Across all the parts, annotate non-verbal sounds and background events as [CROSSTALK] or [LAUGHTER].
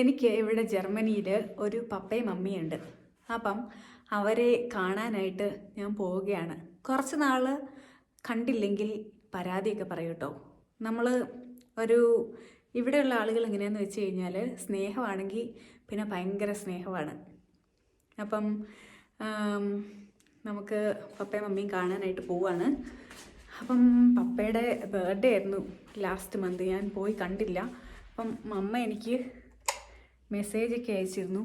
എനിക്ക് ഇവിടെ ജർമ്മനിയിൽ ഒരു പപ്പയും മമ്മിയുണ്ട് അപ്പം അവരെ കാണാനായിട്ട് ഞാൻ പോവുകയാണ്. കുറച്ച് നാൾ കണ്ടില്ലെങ്കിൽ പരാതിയൊക്കെ പറയും കേട്ടോ നമ്മൾ ഒരു ഇവിടെയുള്ള ആളുകൾ എങ്ങനെയാന്ന് വെച്ച് കഴിഞ്ഞാൽ സ്നേഹമാണെങ്കിൽ പിന്നെ ഭയങ്കര സ്നേഹമാണ്. അപ്പം നമുക്ക് പപ്പയും മമ്മിയും കാണാനായിട്ട് പോവാണ്. അപ്പം പപ്പയുടെ ബർത്ത്ഡേ ആയിരുന്നു ലാസ്റ്റ് മന്ത് ഞാൻ പോയി കണ്ടില്ല. അപ്പം മമ്മ എനിക്ക് മെസ്സേജൊക്കെ അയച്ചിരുന്നു.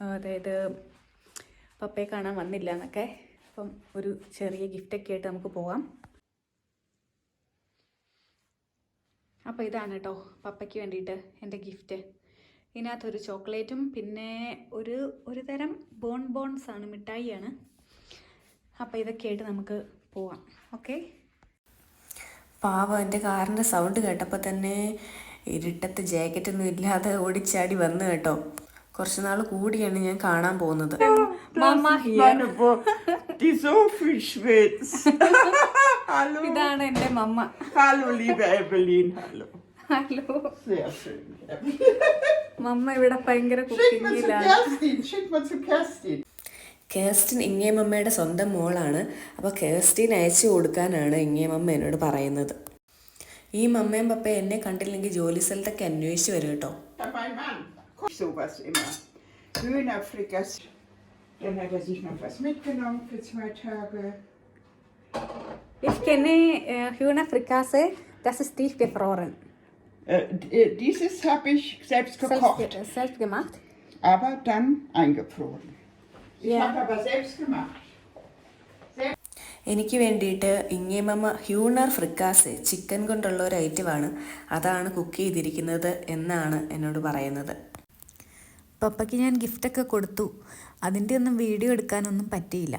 അതായത് പപ്പയെ കാണാൻ വന്നില്ല എന്നൊക്കെ അപ്പം ഒരു ചെറിയ ഗിഫ്റ്റൊക്കെ ആയിട്ട് നമുക്ക് പോവാം അപ്പോൾ ഇതാണ് കേട്ടോ പപ്പയ്ക്ക് വേണ്ടിയിട്ട് എന്റെ ഗിഫ്റ്റ്. ഇതിനകത്തൊരു ചോക്ലേറ്റും പിന്നെ ഒരു ഒരു തരം ബോൺ ബോൺസ് ആണ് മിഠായിയാണ്. അപ്പോൾ ഇതൊക്കെ ആയിട്ട് നമുക്ക് പോവാം. ഓക്കെ? പാവം എന്റെ കാറിന്റെ സൗണ്ട് കേട്ടപ്പോൾ തന്നെ ഇരുട്ടത്ത് ജാക്കറ്റൊന്നും ഇല്ലാതെ ഓടിച്ചാടി വന്നു കേട്ടോ. കുറച്ച് നാൾ കൂടിയാണ് ഞാൻ കാണാൻ പോകുന്നത്. [LAUGHS] [LAUGHS] ഇതാണ് എന്റെ mamma. Hello liebe Evelyn. Hello mamma ഇവിടെ ഭയങ്കര Kerstin. കേസ്റ്റിൻ ഇങ്ങേമമ്മയുടെ സ്വന്തം മോളാണ്. അപ്പോൾ കേസ്റ്റിൻ അയച്ചു കൊടുക്കാനാണ് ഇങ്ങേമമ്മ എന്നോട് പറയുന്നത്. ഈ മമ്മയും പപ്പയും എന്നെ കണ്ടില്ലെങ്കിൽ ജോലി സ്ഥലത്തൊക്കെ അന്വേഷിച്ച് wരും കേട്ടോ Ja, mein Mann kocht sowas immer. Hühnerfrickers. Dann hat er sich noch was mitgenommen für zwei Tage. Ich kenne äh, Hühnerfrikasse, das ist tief gefroren. Äh, d- äh, dieses habe ich selbst gekocht, Selbst, ge- selbst gemacht? aber dann eingefroren. Ich Ja. habe aber selbst gemacht. എനിക്ക് വേണ്ടിയിട്ട് ഇങ്ങേമമ്മ ഹ്യൂണർ ഫ്രിക്കാസ് chicken കൊണ്ടുള്ള ഒരു ഐറ്റമാണ്. അതാണ് cook ചെയ്തിരിക്കുന്നത് എന്നാണ് എന്നോട് പറയുന്നത്. പപ്പയ്ക്ക് ഞാൻ ഗിഫ്റ്റൊക്കെ കൊടുത്തു. അതിന്റെ ഒന്നും വീഡിയോ എടുക്കാനൊന്നും പറ്റിയില്ല.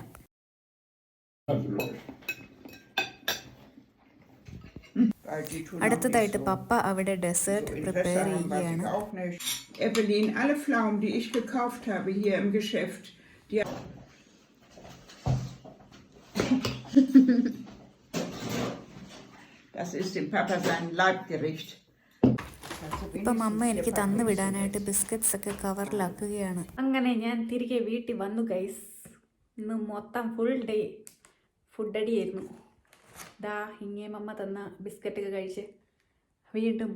അടുത്തതായിട്ട് പപ്പ അവിടെ ഡെസേർട്ട് പ്രിപ്പയർ ചെയ്യുകയാണ്. Evelyn, alle Pflaumen, die ich gekauft habe hier im Geschäft, die Das ist dem Papa sein Leibgericht. ഇപ്പം അമ്മ എനിക്ക് തന്നു വിടാനായിട്ട് ബിസ്ക്കറ്റ്സ് ഒക്കെ കവറിലാക്കുകയാണ്. അങ്ങനെ ഞാൻ തിരികെ വീട്ടിൽ വന്നു ഗൈസ് ഇന്ന് മൊത്തം ഫുൾ ഡേ ഫുഡ് അടിയായിരുന്നു. ദാ ഇങ്ങേ അമ്മ തന്ന ബിസ്ക്കറ്റൊക്കെ കഴിച്ച് വീണ്ടും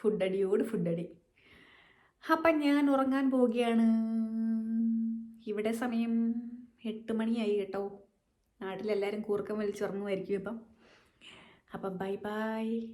ഫുഡ് അടിയോട് ഫുഡ് അടി. അപ്പം ഞാൻ ഉറങ്ങാൻ പോവുകയാണ്. ഇവിടെ സമയം എട്ട് മണിയായി കേട്ടോ. നാട്ടിലെല്ലാവരും കൂർക്കം വലിച്ചുറങ്ങുമായിരിക്കും ഇപ്പം. അപ്പം ബൈ ബൈ.